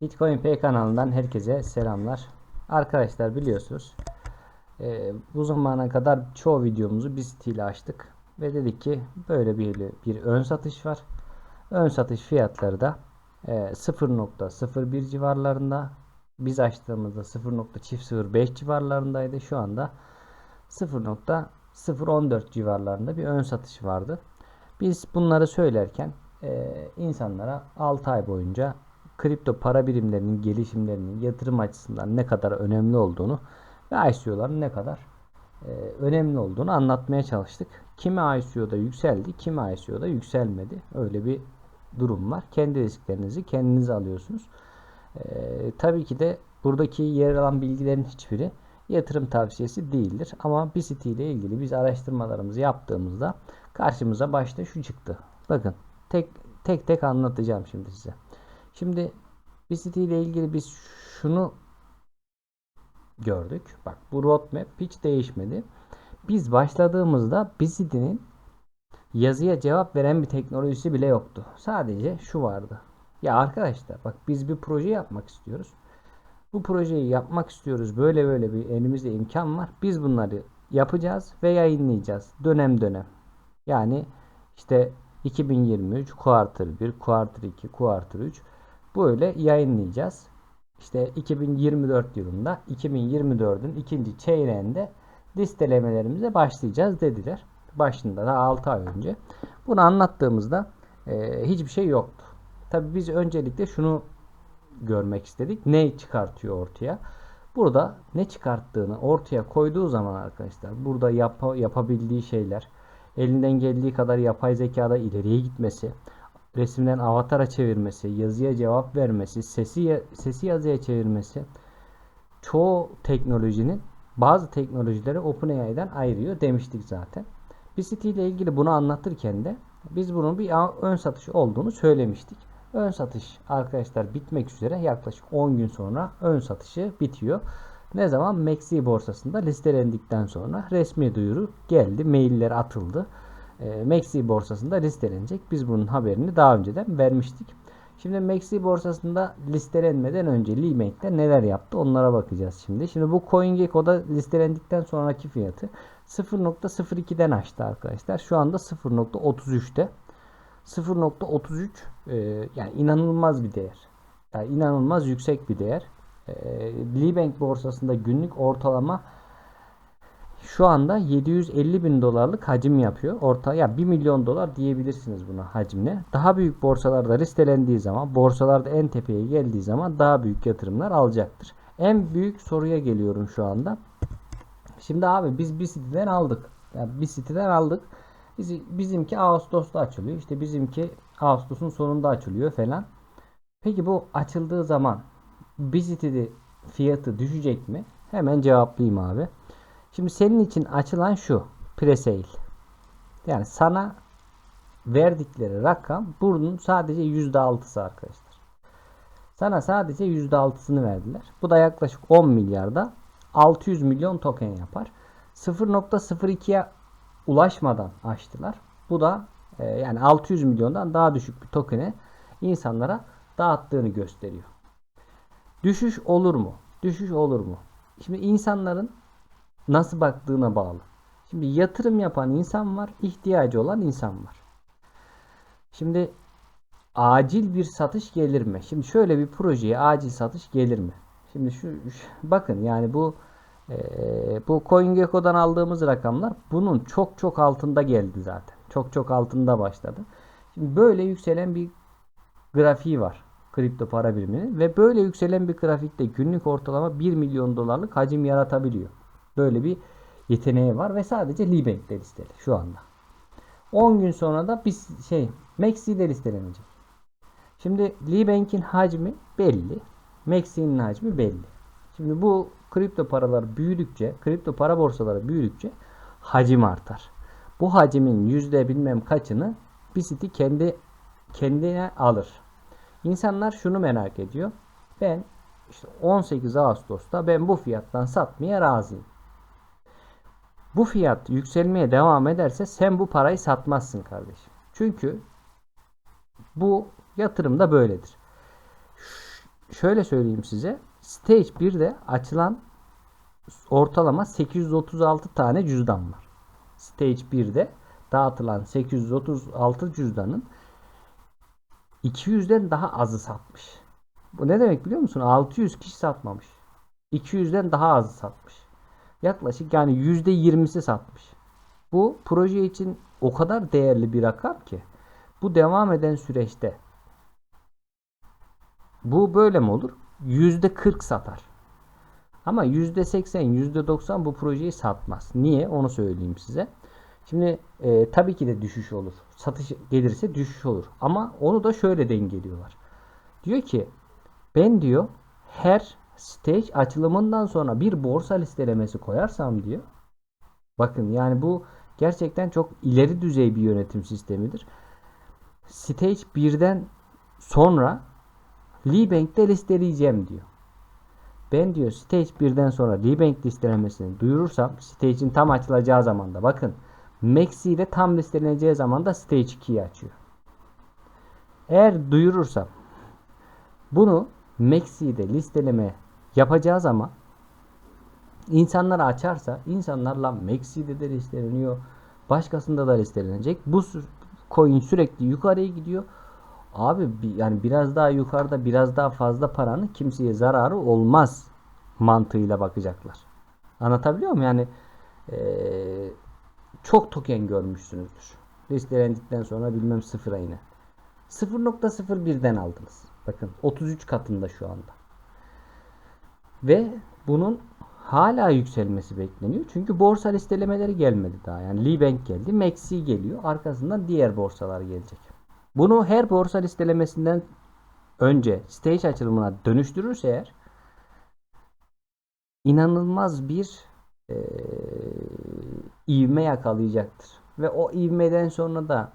Bitcoin Pay kanalından herkese selamlar. Arkadaşlar biliyorsunuz e, bu zamana kadar çoğu videomuzu BIST ile açtık. Ve dedik ki böyle bir, bir ön satış var. Ön satış fiyatları da e, 0.01 civarlarında. Biz açtığımızda 0.005 civarlarındaydı. Şu anda 0.014 civarlarında bir ön satış vardı. Biz bunları söylerken e, insanlara 6 ay boyunca kripto para birimlerinin gelişimlerinin yatırım açısından ne kadar önemli olduğunu ve ICO'ların ne kadar e, önemli olduğunu anlatmaya çalıştık. Kimi ICO'da yükseldi, kimi ICO'da yükselmedi. Öyle bir durum var. Kendi risklerinizi kendiniz alıyorsunuz. E, tabii ki de buradaki yer alan bilgilerin hiçbiri yatırım tavsiyesi değildir. Ama BCT ile ilgili biz araştırmalarımızı yaptığımızda karşımıza başta şu çıktı. Bakın tek tek tek anlatacağım şimdi size. Şimdi BCT ile ilgili biz şunu gördük. Bak bu roadmap hiç değişmedi. Biz başladığımızda BCT'nin yazıya cevap veren bir teknolojisi bile yoktu. Sadece şu vardı. Ya arkadaşlar bak biz bir proje yapmak istiyoruz. Bu projeyi yapmak istiyoruz. Böyle böyle bir elimizde imkan var. Biz bunları yapacağız ve yayınlayacağız. Dönem dönem. Yani işte 2023 quarter 1, quarter 2, quarter 3 böyle yayınlayacağız. İşte 2024 yılında 2024'ün ikinci çeyreğinde listelemelerimize başlayacağız dediler. Başında da 6 ay önce. Bunu anlattığımızda e, hiçbir şey yoktu. Tabii biz öncelikle şunu görmek istedik. Ne çıkartıyor ortaya? Burada ne çıkarttığını ortaya koyduğu zaman arkadaşlar burada yap yapabildiği şeyler elinden geldiği kadar yapay zekada ileriye gitmesi, resimden avatara çevirmesi, yazıya cevap vermesi, sesi sesi yazıya çevirmesi çoğu teknolojinin bazı teknolojileri OpenAI'den ayırıyor demiştik zaten. BCT ile ilgili bunu anlatırken de biz bunun bir ön satış olduğunu söylemiştik. Ön satış arkadaşlar bitmek üzere yaklaşık 10 gün sonra ön satışı bitiyor. Ne zaman Maxi borsasında listelendikten sonra resmi duyuru geldi. Mailler atıldı. E, Maxi borsasında listelenecek. Biz bunun haberini daha önceden vermiştik. Şimdi Maxi borsasında listelenmeden önce Libank'te neler yaptı onlara bakacağız şimdi. Şimdi bu CoinGecko'da listelendikten sonraki fiyatı 0.02'den açtı arkadaşlar. Şu anda 0.33'te. 0.33 e, yani inanılmaz bir değer. Yani inanılmaz yüksek bir değer. E, Libank borsasında günlük ortalama şu anda 750 bin dolarlık hacim yapıyor. Orta ya 1 milyon dolar diyebilirsiniz buna hacimle. Daha büyük borsalarda listelendiği zaman, borsalarda en tepeye geldiği zaman daha büyük yatırımlar alacaktır. En büyük soruya geliyorum şu anda. Şimdi abi biz bir siteden aldık. Yani bir siteden aldık. Biz, bizimki Ağustos'ta açılıyor. İşte bizimki Ağustos'un sonunda açılıyor falan. Peki bu açıldığı zaman Bizit'i fiyatı düşecek mi? Hemen cevaplayayım abi. Şimdi senin için açılan şu. Presale. Yani sana verdikleri rakam bunun sadece %6'sı arkadaşlar. Sana sadece %6'sını verdiler. Bu da yaklaşık 10 milyarda 600 milyon token yapar. 0.02'ye ulaşmadan açtılar. Bu da e, yani 600 milyondan daha düşük bir token'e insanlara dağıttığını gösteriyor. Düşüş olur mu? Düşüş olur mu? Şimdi insanların nasıl baktığına bağlı. Şimdi yatırım yapan insan var, ihtiyacı olan insan var. Şimdi acil bir satış gelir mi? Şimdi şöyle bir projeye acil satış gelir mi? Şimdi şu, şu bakın yani bu e, bu CoinGecko'dan aldığımız rakamlar bunun çok çok altında geldi zaten. Çok çok altında başladı. Şimdi böyle yükselen bir grafiği var kripto para biriminin ve böyle yükselen bir grafikte günlük ortalama 1 milyon dolarlık hacim yaratabiliyor. Böyle bir yeteneği var ve sadece Libank'te listeli şu anda. 10 gün sonra da bir şey Maxi'de listelenecek. Şimdi Libank'in hacmi belli. Maxi'nin hacmi belli. Şimdi bu kripto paralar büyüdükçe, kripto para borsaları büyüdükçe hacim artar. Bu hacimin yüzde bilmem kaçını Bicity kendi kendine alır. İnsanlar şunu merak ediyor. Ben işte 18 Ağustos'ta ben bu fiyattan satmaya razıyım. Bu fiyat yükselmeye devam ederse sen bu parayı satmazsın kardeşim. Çünkü bu yatırım da böyledir. şöyle söyleyeyim size. Stage 1'de açılan ortalama 836 tane cüzdan var. Stage 1'de dağıtılan 836 cüzdanın 200'den daha azı satmış. Bu ne demek biliyor musun? 600 kişi satmamış. 200'den daha azı satmış. Yaklaşık yani %20'si satmış. Bu proje için o kadar değerli bir rakam ki bu devam eden süreçte bu böyle mi olur? %40 satar. Ama %80, %90 bu projeyi satmaz. Niye? Onu söyleyeyim size. Şimdi e, tabii ki de düşüş olur. Satış gelirse düşüş olur. Ama onu da şöyle dengeliyorlar. Diyor ki ben diyor her stage açılımından sonra bir borsa listelemesi koyarsam diyor. Bakın yani bu gerçekten çok ileri düzey bir yönetim sistemidir. Stage 1'den sonra Libank'te listeleyeceğim diyor. Ben diyor Stage 1'den sonra Libank listelemesini duyurursam Stage'in tam açılacağı zamanda bakın Maxi ile tam listeleneceği zaman da Stage 2'yi açıyor. Eğer duyurursam bunu Maxi'de listeleme yapacağı zaman insanlara açarsa insanlarla Maxi'de de listeleniyor. Başkasında da listelenecek. Bu coin sürekli yukarıya gidiyor. Abi yani biraz daha yukarıda biraz daha fazla paranın kimseye zararı olmaz mantığıyla bakacaklar. Anlatabiliyor muyum? Yani ee, çok token görmüşsünüzdür. Listelendikten sonra bilmem sıfıra inen. 0.01'den aldınız. Bakın 33 katında şu anda. Ve bunun hala yükselmesi bekleniyor. Çünkü borsa listelemeleri gelmedi daha. Yani Libank geldi, Maxi geliyor. Arkasından diğer borsalar gelecek. Bunu her borsa listelemesinden önce stage açılımına dönüştürürse eğer inanılmaz bir e, ivme yakalayacaktır. Ve o ivmeden sonra da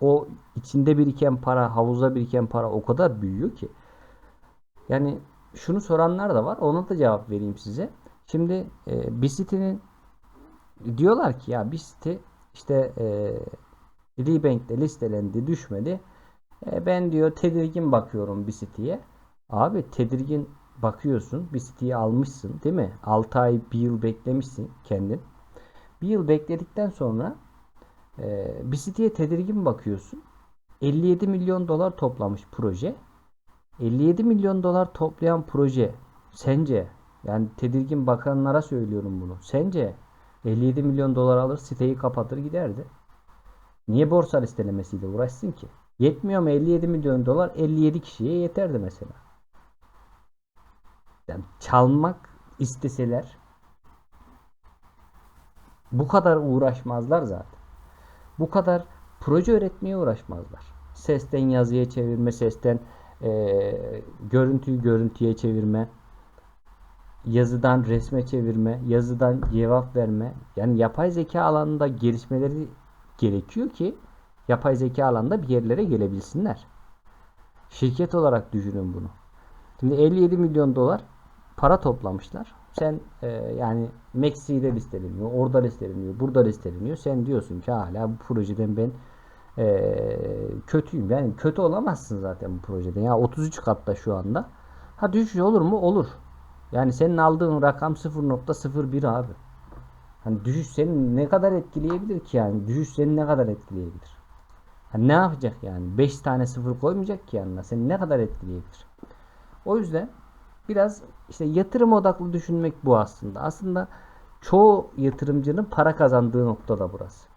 o içinde biriken para, havuzda biriken para o kadar büyüyor ki. Yani şunu soranlar da var. Ona da cevap vereyim size. Şimdi e, bir sitenin diyorlar ki ya bir site işte e, Libank'te listelendi düşmedi. E, ben diyor tedirgin bakıyorum bir siteye. Abi tedirgin bakıyorsun bir siteyi almışsın değil mi? 6 ay bir yıl beklemişsin kendin. Bir yıl bekledikten sonra e, bir siteye tedirgin bakıyorsun. 57 milyon dolar toplamış proje. 57 milyon dolar toplayan proje sence yani tedirgin bakanlara söylüyorum bunu. Sence 57 milyon dolar alır siteyi kapatır giderdi. Niye borsa listelemesiyle uğraşsın ki? Yetmiyor mu 57 milyon dolar 57 kişiye yeterdi mesela. Yani çalmak isteseler bu kadar uğraşmazlar zaten. Bu kadar proje üretmeye uğraşmazlar. Sesten yazıya çevirme, sesten e, görüntüyü görüntüye çevirme, yazıdan resme çevirme, yazıdan cevap verme. Yani yapay zeka alanında gelişmeleri gerekiyor ki yapay zeka alanında bir yerlere gelebilsinler. Şirket olarak düşünün bunu. Şimdi 57 milyon dolar para toplamışlar. Sen e, yani Maxi'de listeleniyor, orada listeleniyor, burada listeleniyor. Sen diyorsun ki hala bu projeden ben e, kötüyüm. Yani kötü olamazsın zaten bu projeden. Ya 33 katta şu anda. Ha düşüş olur mu? Olur. Yani senin aldığın rakam 0.01 abi. Hani düşüş seni ne kadar etkileyebilir ki yani? Düşüş seni ne kadar etkileyebilir? Hani ne yapacak yani? 5 tane sıfır koymayacak ki yanına. Seni ne kadar etkileyebilir? O yüzden biraz işte yatırım odaklı düşünmek bu aslında. Aslında çoğu yatırımcının para kazandığı nokta da burası.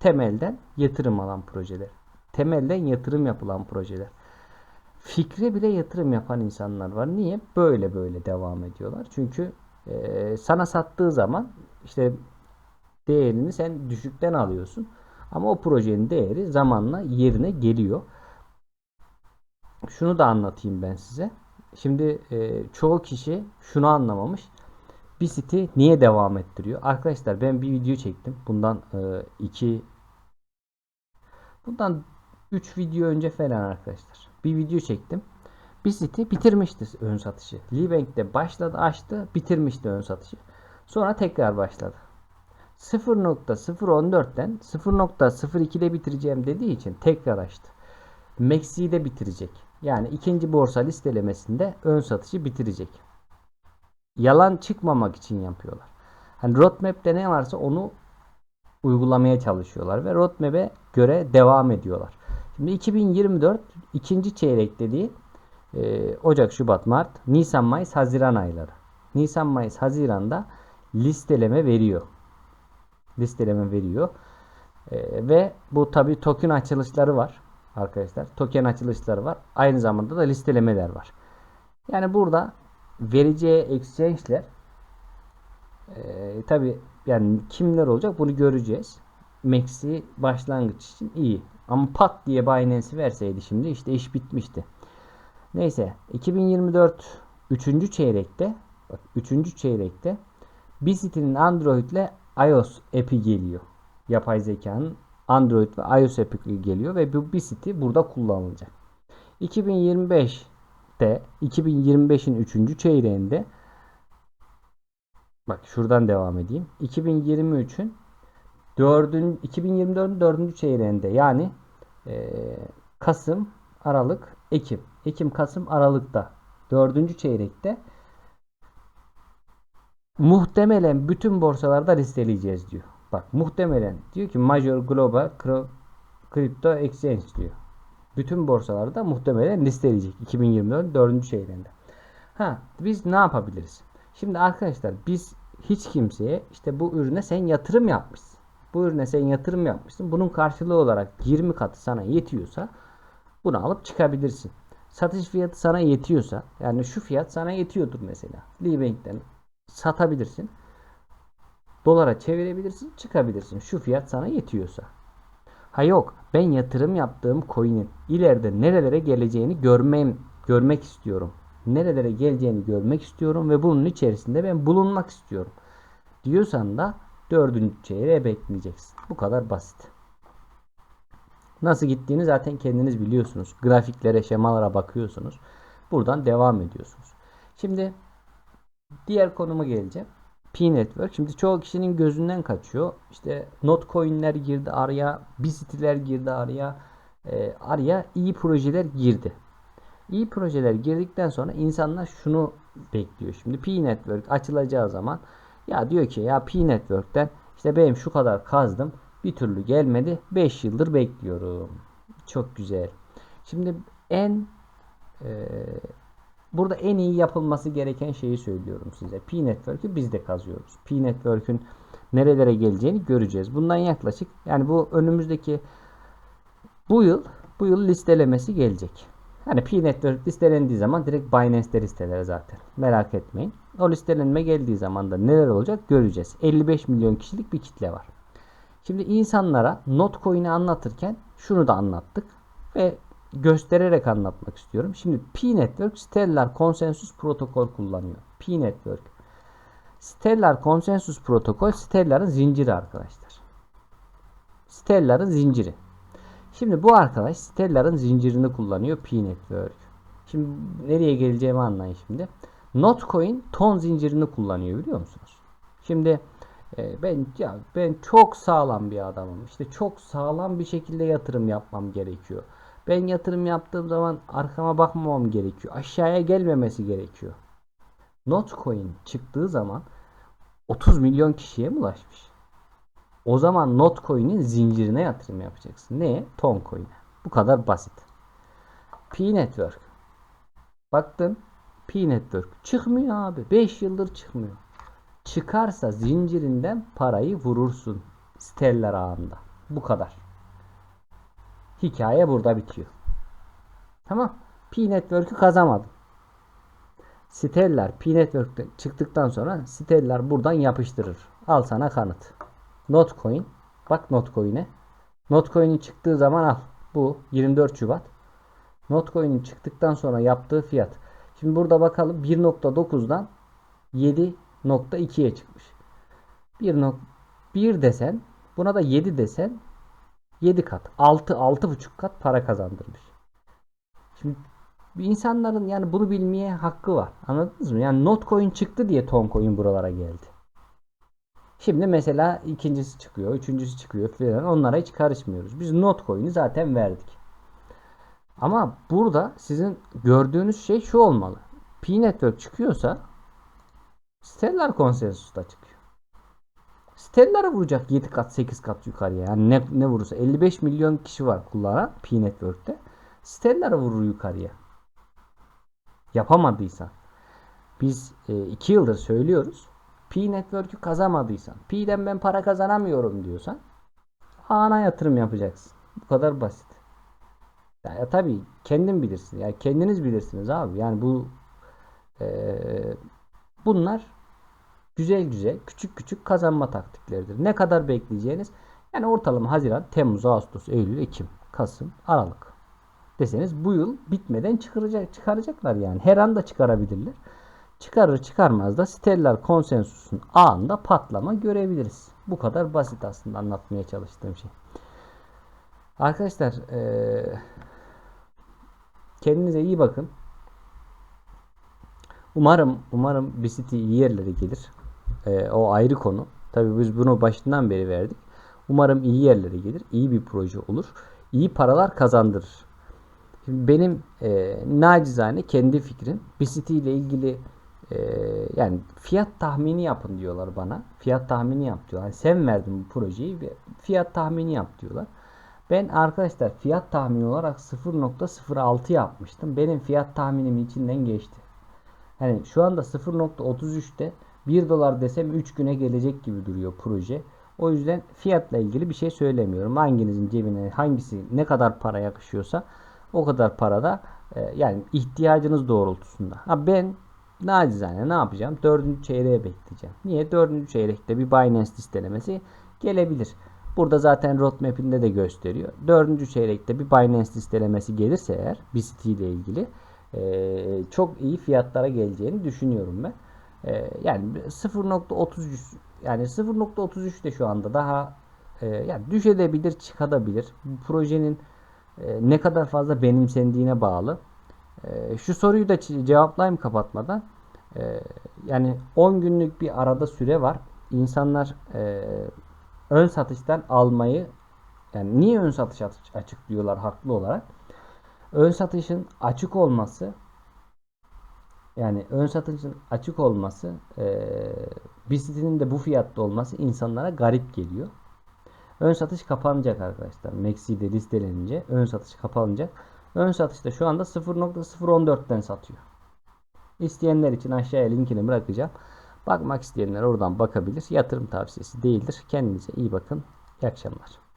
Temelden yatırım alan projeler. Temelden yatırım yapılan projeler. Fikre bile yatırım yapan insanlar var. Niye? Böyle böyle devam ediyorlar. Çünkü e, sana sattığı zaman işte değerini sen düşükten alıyorsun. Ama o projenin değeri zamanla yerine geliyor. Şunu da anlatayım ben size. Şimdi e, çoğu kişi şunu anlamamış. Bir site niye devam ettiriyor? Arkadaşlar ben bir video çektim. Bundan e, iki bundan 3 video önce falan arkadaşlar. Bir video çektim. Bir site bitirmişti ön satışı. Libank'te başladı açtı bitirmişti ön satışı. Sonra tekrar başladı. 0.014'ten 0.02'de bitireceğim dediği için tekrar açtı. Maxi'de bitirecek. Yani ikinci borsa listelemesinde ön satışı bitirecek. Yalan çıkmamak için yapıyorlar. Hani roadmap'te ne varsa onu uygulamaya çalışıyorlar ve roadmap'e göre devam ediyorlar. Şimdi 2024 ikinci çeyrek dediği e, Ocak, Şubat, Mart, Nisan, Mayıs, Haziran ayları. Nisan, Mayıs, Haziran'da listeleme veriyor. Listeleme veriyor. E, ve bu tabi token açılışları var arkadaşlar. Token açılışları var. Aynı zamanda da listelemeler var. Yani burada vereceği exchange'ler e, tabi yani kimler olacak bunu göreceğiz. Maxi başlangıç için iyi. Ama pat diye Binance verseydi şimdi işte iş bitmişti. Neyse 2024 3. çeyrekte bak 3. çeyrekte Bicit'in Android ile iOS app'i geliyor. Yapay zekanın Android ve iOS app'i geliyor ve bu Bicit'i burada kullanılacak. 2025'te 2025'in 3. çeyreğinde bak şuradan devam edeyim. 2023'ün 4. 2024'ün 4. çeyreğinde yani e, Kasım, Aralık, Ekim. Ekim, Kasım, Aralık'ta 4. çeyrekte muhtemelen bütün borsalarda listeleyeceğiz diyor. Bak muhtemelen diyor ki Major Global Crypto Exchange diyor. Bütün borsalarda muhtemelen listeleyecek 2024'ün 4. çeyreğinde. Ha biz ne yapabiliriz? Şimdi arkadaşlar biz hiç kimseye işte bu ürüne sen yatırım yapmışsın. Bu ürüne sen yatırım yapmışsın. Bunun karşılığı olarak 20 katı sana yetiyorsa bunu alıp çıkabilirsin. Satış fiyatı sana yetiyorsa yani şu fiyat sana yetiyordur mesela. Libank'ten satabilirsin. Dolara çevirebilirsin, çıkabilirsin. Şu fiyat sana yetiyorsa. Ha yok, ben yatırım yaptığım coin'in ileride nerelere geleceğini görmem, görmek istiyorum. Nerelere geleceğini görmek istiyorum ve bunun içerisinde ben bulunmak istiyorum. Diyorsan da dördüncü çeyreğe bekleyeceksin. Bu kadar basit. Nasıl gittiğini zaten kendiniz biliyorsunuz. Grafiklere, şemalara bakıyorsunuz. Buradan devam ediyorsunuz. Şimdi diğer konuma geleceğim. P-Network. Şimdi çoğu kişinin gözünden kaçıyor. İşte Notcoin'ler girdi araya, Bicit'ler girdi araya. E, araya iyi projeler girdi. İyi projeler girdikten sonra insanlar şunu bekliyor. Şimdi P-Network açılacağı zaman ya diyor ki ya P-Network'ten işte benim şu kadar kazdım bir türlü gelmedi. 5 yıldır bekliyorum. Çok güzel. Şimdi en e, burada en iyi yapılması gereken şeyi söylüyorum size. P-Network'ü biz de kazıyoruz. P-Network'ün nerelere geleceğini göreceğiz. Bundan yaklaşık yani bu önümüzdeki bu yıl bu yıl listelemesi gelecek. Hani P-Network listelendiği zaman direkt Binance'de listeler zaten. Merak etmeyin. O listelenme geldiği zaman da neler olacak göreceğiz. 55 milyon kişilik bir kitle var. Şimdi insanlara Notcoin'i anlatırken şunu da anlattık ve göstererek anlatmak istiyorum. Şimdi P-Network Stellar Consensus Protokol kullanıyor. P-Network. Stellar Consensus Protokol Stellar'ın zinciri arkadaşlar. Stellar'ın zinciri. Şimdi bu arkadaş Stellar'ın zincirini kullanıyor P-Network. Şimdi nereye geleceğimi anlayın şimdi. Notcoin ton zincirini kullanıyor biliyor musunuz? Şimdi e, ben ya ben çok sağlam bir adamım. İşte çok sağlam bir şekilde yatırım yapmam gerekiyor. Ben yatırım yaptığım zaman arkama bakmamam gerekiyor. Aşağıya gelmemesi gerekiyor. Notcoin çıktığı zaman 30 milyon kişiye ulaşmış? O zaman Notcoin'in zincirine yatırım yapacaksın. Neye? Toncoin'e. Bu kadar basit. P-Network. Baktın P-Network çıkmıyor abi. 5 yıldır çıkmıyor. Çıkarsa zincirinden parayı vurursun. Stellar ağında. Bu kadar. Hikaye burada bitiyor. Tamam. P-Network'ü kazamadım. Stellar P-Network'te çıktıktan sonra Stellar buradan yapıştırır. Al sana kanıt. Notcoin. Bak Notcoin'e. Notcoin'in çıktığı zaman al. Bu 24 Şubat. Notcoin'in çıktıktan sonra yaptığı fiyat. Şimdi burada bakalım 1.9'dan 7.2'ye çıkmış. 1.1 desen buna da 7 desen 7 kat. 6 6.5 kat para kazandırmış. Şimdi insanların yani bunu bilmeye hakkı var. Anladınız mı? Yani Notcoin çıktı diye Toncoin buralara geldi. Şimdi mesela ikincisi çıkıyor, üçüncüsü çıkıyor falan. Onlara hiç karışmıyoruz. Biz Notcoin'i zaten verdik. Ama burada sizin gördüğünüz şey şu olmalı. Pi Network çıkıyorsa Stellar Consensus da çıkıyor. Stellar'ı vuracak 7 kat 8 kat yukarıya. Yani ne, ne vurursa 55 milyon kişi var kullanan Pi Network'te. Stellar'ı vurur yukarıya. Yapamadıysan. Biz 2 yıldır söylüyoruz. Pi Network'ü kazanmadıysan, Pi'den ben para kazanamıyorum diyorsan ana yatırım yapacaksın. Bu kadar basit. Ya, ya tabii kendin bilirsin. Ya kendiniz bilirsiniz abi. Yani bu eee, bunlar güzel güzel küçük küçük kazanma taktikleridir. Ne kadar bekleyeceğiniz yani ortalama Haziran, Temmuz, Ağustos, Eylül, Ekim, Kasım, Aralık deseniz bu yıl bitmeden çıkaracak çıkaracaklar yani. Her anda çıkarabilirler. Çıkarır çıkarmaz da Stellar konsensusun anında patlama görebiliriz. Bu kadar basit aslında anlatmaya çalıştığım şey. Arkadaşlar eee, kendinize iyi bakın. Umarım umarım BCT iyi yerlere gelir. Eee, o ayrı konu. Tabii biz bunu başından beri verdik. Umarım iyi yerlere gelir. iyi bir proje olur. İyi paralar kazandırır. Şimdi benim eee nacizane kendi fikrim BCT ile ilgili eee, yani fiyat tahmini yapın diyorlar bana. Fiyat tahmini yap diyorlar. Yani sen verdin bu projeyi ve fiyat tahmini yap diyorlar. Ben arkadaşlar fiyat tahmini olarak 0.06 yapmıştım. Benim fiyat tahminim içinden geçti. Hani şu anda 0.33'te 1 dolar desem 3 güne gelecek gibi duruyor proje. O yüzden fiyatla ilgili bir şey söylemiyorum. Hanginizin cebine hangisi ne kadar para yakışıyorsa o kadar parada e, yani ihtiyacınız doğrultusunda. Ha ben nacizane ne yapacağım? 4. çeyreğe bekleyeceğim. Niye? 4. çeyrekte bir Binance listelemesi gelebilir. Burada zaten roadmap'inde de gösteriyor. 4. çeyrekte bir Binance listelemesi gelirse eğer BCT ile ilgili e, çok iyi fiyatlara geleceğini düşünüyorum ben. E, yani 0.33 yani 0.33 de şu anda daha e, yani düşebilir, çıkabilir. Bu projenin e, ne kadar fazla benimsendiğine bağlı. E, şu soruyu da cevaplayayım kapatmadan. Yani 10 günlük bir arada süre var. İnsanlar ön satıştan almayı yani niye ön satış açık diyorlar haklı olarak. Ön satışın açık olması yani ön satışın açık olması e, BCT'nin de bu fiyatta olması insanlara garip geliyor. Ön satış kapanacak arkadaşlar. Maxi'de listelenince ön satış kapanacak. Ön satışta şu anda 0.014'ten satıyor. İsteyenler için aşağıya linkini bırakacağım. Bakmak isteyenler oradan bakabilir. Yatırım tavsiyesi değildir. Kendinize iyi bakın. İyi akşamlar.